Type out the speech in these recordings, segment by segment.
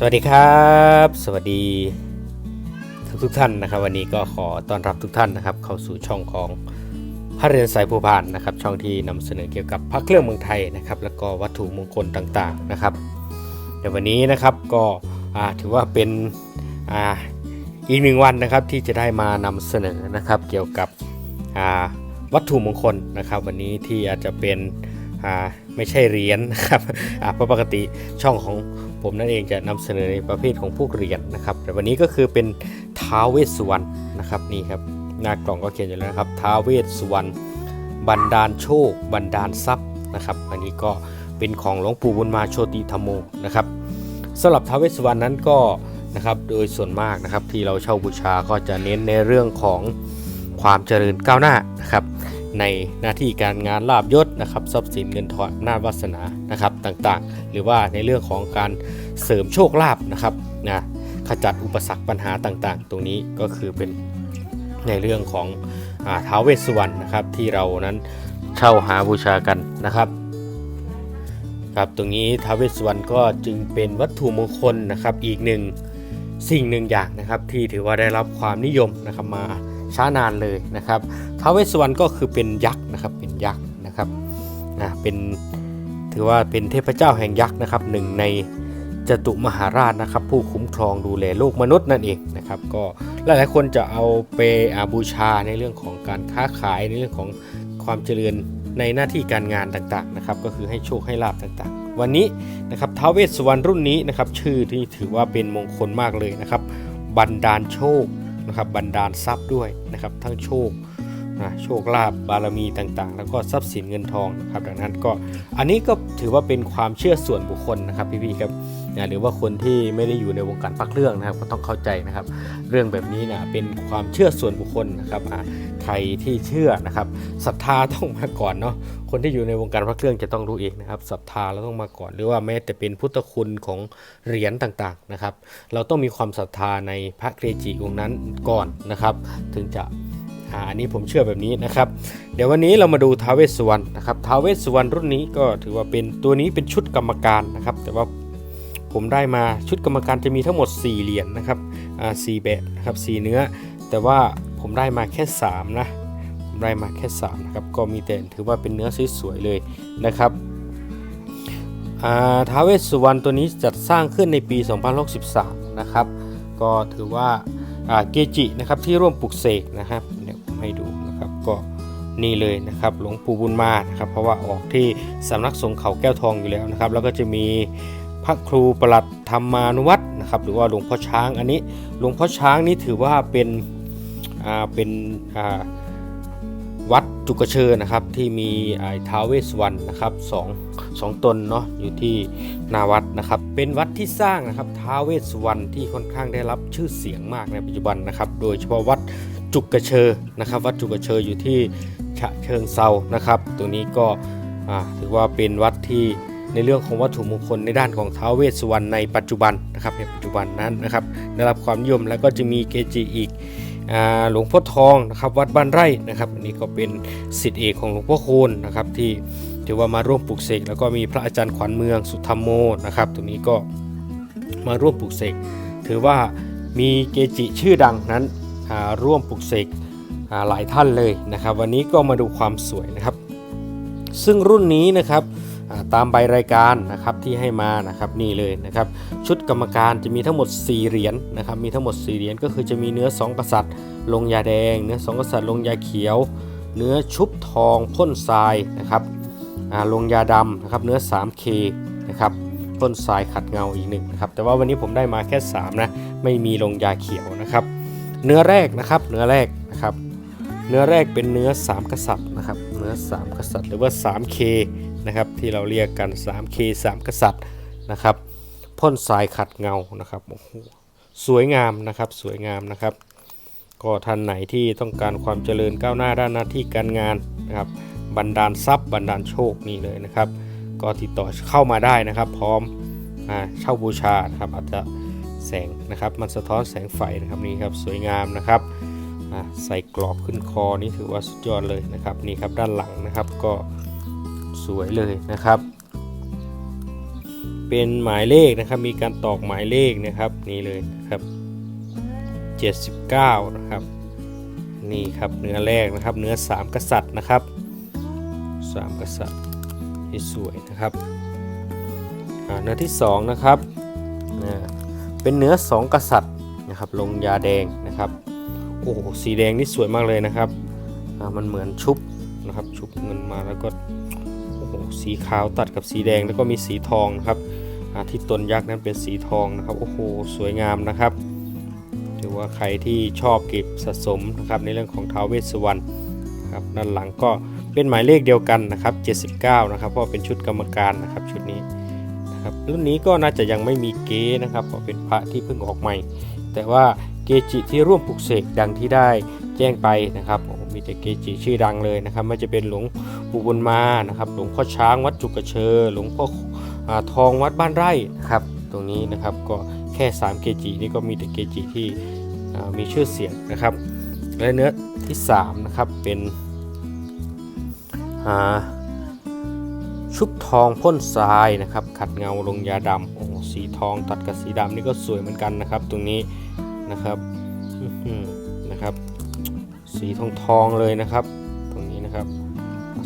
สวัสดีครับ สวัสดีทุกทุกท่านนะครับ วันนี้ก็ขอต้อนรับทุกท่านนะครับ เข้าสู่ช่องของพระเรียนสายภูพานนะครับ ช่องที่นำเสนอเกี่ยวกับพระเครื่องเมืองไทยนะครับ แล้วก็วัตถุมงคลต่างๆนะครับในวันนี้นะครับก็ถือว่าเป็นออีกหนึ่งวันนะครับที่จะได้มานำเสนอนะครับ เกี่ยวกับวัตถุมงคลนะครับ วันนี้ที่อาจจะเป็น อ่าไม่ใช่เหรียญนะครับอ่าเพราะปกติช่องของผมนั่นเองจะนำเสนอในประเภทของพวกเหรียญนะครับ แต่วันนี้ก็คือเป็นท้าวเวสสุวรรณนะครับนี่ครับหน้ากล่องก็เขียนอยู่แล้วนะครับท้าวเวสสุวรรณบันดาลโชค บันดาลทรัพย์นะครับ อันนี้ก็เป็นของหลวงปู่บุญมาโชติธรรมโมนะครับสำหรับท้าวเวสสุวรรณนั้นก็นะครับโดยส่วนมากนะครับที่เราเช่าบูชาก็จะเน้นในเรื่องของความเจริญก้าวหน้านะครับ ในหน้าที่การงานลาบยศนะครับทรัพย์สินเงินทองอำนาจวาสนานะครับต่างๆ หรือว่าในเรื่องของการเสริมโชคลาภนะครับนะขจัดอุปสรรคปัญหาต่างๆ ตรงนี้ก็คือเป็นในเรื่องของอาท้าวเวสสุวรรณนะครับที่เรานั้นเช่าหาบูชากันนะครับครับตรงนี้ท้าวเวสสุวรรณก็จึงเป็นวัตถุมงคลนะครับอีกหนึ่งสิ่งหนึ่งอย่างนะครับที่ถือว่าได้รับความนิยมนะครับมา ช้านานเลยนะครับท้าวเวสสุวรรณก็คือเป็นยักษ์นะครับเป็นยักษ์นะครับนะเป็นถือว่าเป็นเทพเจ้าแห่งยักษ์นะครับหนึ่งในจตุมหาราชนะครับ ผู้คุ้มครองดูแลโลกมนุษย์นั่นเองนะครับก็หลายๆคนจะเอาไปอาบูชาในเรื่องของการค้าขายในเรื่องของความเจริญในหน้าที่การงานต่างๆนะครับก็คือให้โชคให้ลาบต่างๆ วันนี้นะครับท้าวเวสสุวรรณรุ่นนี้นะครับชื่อที่ถือว่าเป็นมงคลมากเลยนะครับ บันดาลโชค นะครับบันดาลทรัพย์ด้วยนะครับทั้งโชค นะโชคลาภบารมีต่างๆ แล้วก็ทรัพย์สินเงินทองนะครับดังนั้นก็อันนี้ก็ถือว่าเป็นความเชื่อส่วนบุคคลนะครับพี่ๆครับนะหรือว่าคนที่ไม่ได้อยู่ในวงการพักเครื่องนะครับก็ต้องเข้าใจนะครับ เรื่องแบบนี้นะเป็นความเชื่อส่วนบุคคลนะครับใครที่เชื่อนะครับศรัทธาต้องมาก่อนเนาะคนที่อยู่ในวงการพระเครื่องจะต้องรู้เองนะครับศรัทธาเราต้องมาก่อนหรือว่าแม้แต่เป็นพุทธคุณของเหรียญต่างๆนะครับ เราต้องมีความศรัทธาในพระเกจิองค์นั้นก่อนนะครับ ถึงจะ อันนี้ผมเชื่อแบบนี้นะครับ เดี๋ยววันนี้เรามาดูท้าวเวสสุวรรณนะครับท้าวเวสสุวรรณรุ่นนี้ก็ถือว่าเป็นตัวนี้เป็นชุดกรรมการนะครับ แต่ว่าผมได้มาชุดกรรมการจะมีทั้งหมด 4 เหรียญนะครับสี่แบบนะครับสีเนื้อ แต่ว่าผมได้มาแค่3นะผมได้มาแค่3นะครับก็มีแต่ถือว่าเป็นเนื้อสวยๆเลยนะครับท้าวเวสสุวรรณตัวนี้จัดสร้างขึ้นในปี 2063 นะครับ ก็ถือว่าเกจินะครับที่ร่วมปลุกเสกนะครับ ให้ดูนะครับก็นี่เลยนะครับหลวงปู่บุญมานะครับเพราะว่าออกที่สำนักสงฆ์เขาแก้วทองอยู่แล้วนะครับ แล้วก็จะมีพระครูประหลัดธรรมานุวัตรนะครับ หรือว่าหลวงพ่อช้างอันนี้หลวงพ่อช้างนี่ถือว่าเป็นอ่าเป็นอ่าวัดจุกเชอนะครับที่มีไอ้ท้าวเวสสวรรณนะครับสองสองตนเนาะอยู่ที่นาวัดนะครับ เป็นวัดที่สร้างนะครับท้าวเวสสุวรรณที่ค่อนข้างได้รับชื่อเสียงมากในปัจจุบันนะครับ โดยเฉพาะวัด จุกกระเชอนะครับวัดจุกกระเชออยู่ที่ฉะเชิงเซานะครับตรงนี้ก็ถือว่าเป็นวัดที่ในเรื่องของวัตถุมงคลในด้านของท้าวเวสสุวรรณในปัจจุบันนะครับในปัจจุบันนั้นนะครับได้รับความนิยมแล้วก็จะมีเกจิอีกหลวงพ่อทองนะครับวัดบ้านไร่นะครับอันนี้ก็เป็นสิทธิเอกของหลวงพ่อคูณนะครับที่ถือว่ามาร่วมปลูกเสกแล้วก็มีพระอาจารย์ขวัญเมืองสุธรรมโมนะครับตรงนี้ก็มาร่วมปลูกเสกถือว่ามีเกจิชื่อดังนั้น ร่วมปลูกเสกหลายท่านเลยนะครับ วันนี้ก็มาดูความสวยนะครับ ซึ่งรุ่นนี้นะครับตามใบรายการนะครับที่ให้มานะครับนี่เลยนะครับ ชุดกรรมการจะมีทั้งหมด 4เหรียญนะครับ มีทั้งหมด 4เหรียญก็คือจะมีเนื้อ 2 กษัตริย์ ลงยาแดง เนื้อ 2 กษัตริย์ ลงยาเขียว เนื้อชุบทองพ่นทรายนะครับลงยาดำนะครับเนื้อ 3K นะครับต้นทรายขัดเงาอีกหนึ่งนะครับแต่ว่าวันนี้ผมได้มาแค่ 3 นะ ไม่มีลงยาเขียวนะครับ เนื้อแรกนะครับ เนื้อแรกนะครับ เนื้อแรกเป็นเนื้อ 3 กษัตริย์นะครับ เนื้อ 3 กษัตริย์หรือว่า 3K นะครับที่เราเรียกกัน 3K 3 กษัตริย์นะครับ พ่นทรายขัดเงานะครับโอ้โหสวยงามนะครับสวยงามนะครับ ก็ท่านไหนที่ต้องการความเจริญก้าวหน้าด้านหน้าที่การงานนะครับบันดาลทรัพย์บันดาลโชคนี่เลยนะครับ ก็ติดต่อเข้ามาได้นะครับ พร้อมอ่าเช่าบูชานะครับอาจจะ แสงนะครับ มันสะท้อนแสงไฟนะครับนี่ครับสวยงามนะครับใส่กรอบขึ้นคอนี่ถือว่าสุดยอดเลยนะครับนี่ครับด้านหลังนะครับก็สวยเลยนะครับ เป็นหมายเลขนะครับมีการตอกหมายเลขนะครับนี่เลยนะครับ79 นะครับ นี่ครับเนื้อแรกนะครับ เนื้อ 3 กษัตริย์นะครับ 3 กษัตริย์ที่สวยนะครับอ่าเนื้อที่ 2 นะครับนะ เป็นเนื้อ 2 กษัตริย์นะครับลงยาแดงนะครับโอ้โหสีแดงนี่สวยมากเลยนะครับมันเหมือนชุบนะครับชุบเงินมาแล้วก็โอ้โหสีขาวตัดกับสีแดงแล้วก็มีสีทองนะครับที่ต้นยักษ์นั้นเป็นสีทองนะครับโอ้โหสวยงามนะครับถือว่าใครที่ชอบเก็บสะสมนะครับในเรื่องของท้าวเวสสุวรรณครับด้านหลังก็เป็นหมายเลขเดียวกันนะครับ 79 นะครับ เพราะเป็นชุดกรรมการนะครับชุดนี้ ครับรุ่นนี้ก็น่าจะยังไม่มีเกนะครับเพราะเป็นพระที่เพิ่งออกใหม่ แต่ว่าเกจิที่ร่วมปลุกเสกดังที่ได้แจ้งไปนะครับมีแต่เกจิชื่อดังเลยนะครับไม่จะเป็นหลวงปู่บุญมานะครับหลวงพ่อช้างวัดจุกระเชอหลวงพ่ออทองวัดบ้านไร่นะครับตรงนี้นะครับก็แค่ 3 เกจินี่ก็มีแต่เกจิที่มีชื่อเสียงนะครับและเนื้อที่3นะครับเป็นอ่า ชุบทองพ่นทรายนะครับ ขัดเงาลงยาดำโอ้สีทองตัดกับสีดำนี่ก็สวยเหมือนกันนะครับ ตรงนี้นะครับนะครับ สีทองทองเลยนะครับ ตรงนี้นะครับ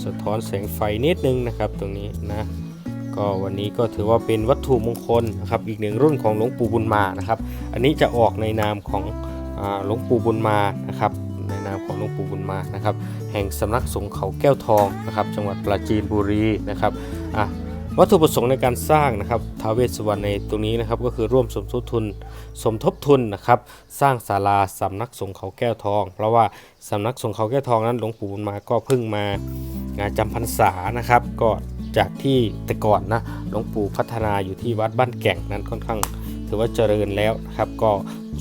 สะท้อนแสงไฟนิดนึงนะครับ ตรงนี้นะก็วันนี้ก็ถือว่าเป็นวัตถุมงคลนะครับ อีกหนึ่งรุ่นของหลวงปู่บุญมานะครับ อันนี้จะออกในนามของหลวงปู่บุญมานะครับ ของหลวงปู่บุญมานะครับ แห่งสำนักสงฆ์เขาแก้วทองนะครับ จังหวัดปราจีนบุรีนะครับอะวัตถุประสงค์ในการสร้างนะครับท้าวเวสสุวรรณในตรงนี้นะครับก็คือร่วมสมทบทุนสมทบทุนนะครับสร้างศาลาสำนักสงฆ์เขาแก้วทอง เพราะว่าสำนักสงฆ์เขาแก้วทองนั้นหลวงปู่บุญมาก็เพิ่งมางานจำพรรษานะครับ ก็จากที่แต่ก่อนนะหลวงปู่พัฒนาอยู่ที่วัดบ้านแก่งนั้นค่อนข้าง ถือว่าเจริญแล้วนะครับ ก็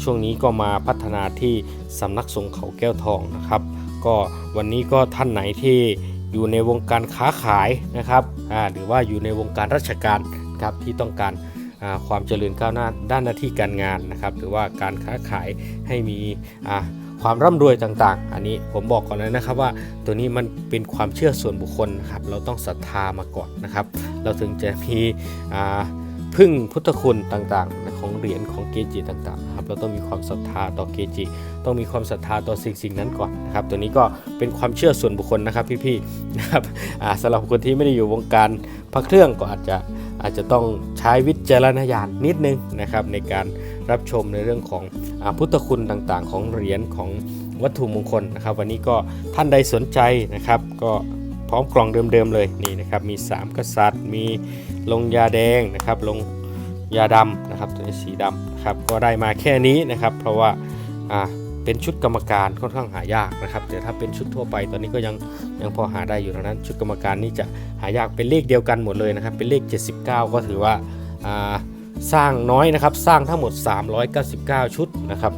ช่วงนี้ก็มาพัฒนาที่สำนักสงฆ์เขาแก้วทองนะครับ ก็วันนี้ก็ท่านไหนที่อยู่ในวงการค้าขายนะครับหรือว่าอยู่ในวงการราชการครับที่ต้องการความเจริญก้าวหน้าด้านหน้าที่การงานนะครับ หรือว่าการค้าขายให้มีความร่ำรวยต่างๆ อันนี้ผมบอกก่อนเลยนะครับว่าตัวนี้มันเป็นความเชื่อส่วนบุคคลนะครับเราต้องศรัทธามาก่อนนะครับ เราถึงจะมีพึ่งพุทธคุณต่างๆ ของเหรียญของเกจิต่างๆครับเราต้องมีความศรัทธาต่อเกจิ ต้องมีความศรัทธาต่อสิ่งสิ่งนั้นก่อนนะครับตัวนี้ก็เป็นความเชื่อส่วนบุคคลนะครับพี่ๆนะครับสำหรับคนที่ไม่ได้อยู่วงการพระเครื่องก็อาจจะอาจจะต้องใช้วิจารณญาณนิดนึงนะครับในการรับชมในเรื่องของอพุทธคุณต่างๆ ของเหรียญของวัตถุมงคลนะครับ วันนี้ก็ท่านใดสนใจนะครับ ก็พร้อมกล่องเดิมๆเลยนี่นะครับมี 3 กษัตริย์ มีลงยาแดงนะครับลงยาดำ นะครับตัวนี้สีดำนะครับก็ได้มาแค่นี้นะครับ เพราะว่าอ่าเป็นชุดกรรมการค่อนข้างหายากนะครับแต่ถ้าเป็นชุดทั่วไปตอนนี้ก็ยังยังพอหาได้อยู่เท่านั้น ชุดกรรมการนี่จะหายากเป็นเลขเดียวกันหมดเลยนะครับ เป็นเลข 79 ก็ถือว่าอ่าสร้างน้อยนะครับสร้างทั้งหมด 399 ชุดนะครับ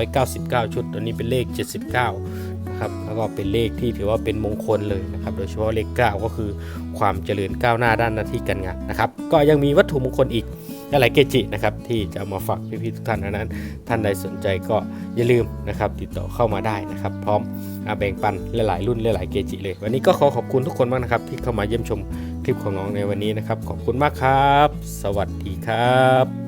399 ชุด ตัวนี้เป็นเลข 79นะครับแล้วก็เป็นเลขที่ถือว่าเป็นมงคลเลยนะครับ โดยเฉพาะเลข 9 ก็คือความเจริญก้าวหน้าด้านหน้าที่การงานนะครับ ก็ยังมีวัตถุมงคลอีก หลายเกจินะครับที่จะเอามาฝากพี่ๆทุกท่านนั้น ท่านใดสนใจก็อย่าลืมนะครับติดต่อเข้ามาได้นะครับ พร้อมอาแบ่งปันหลายๆรุ่นหลายๆเกจิเลย วันนี้ก็ขอขอบคุณทุกคนมากนะครับ ที่เข้ามาเยี่ยมชมคลิปของน้องในวันนี้นะครับ ขอบคุณมากครับ สวัสดีครับ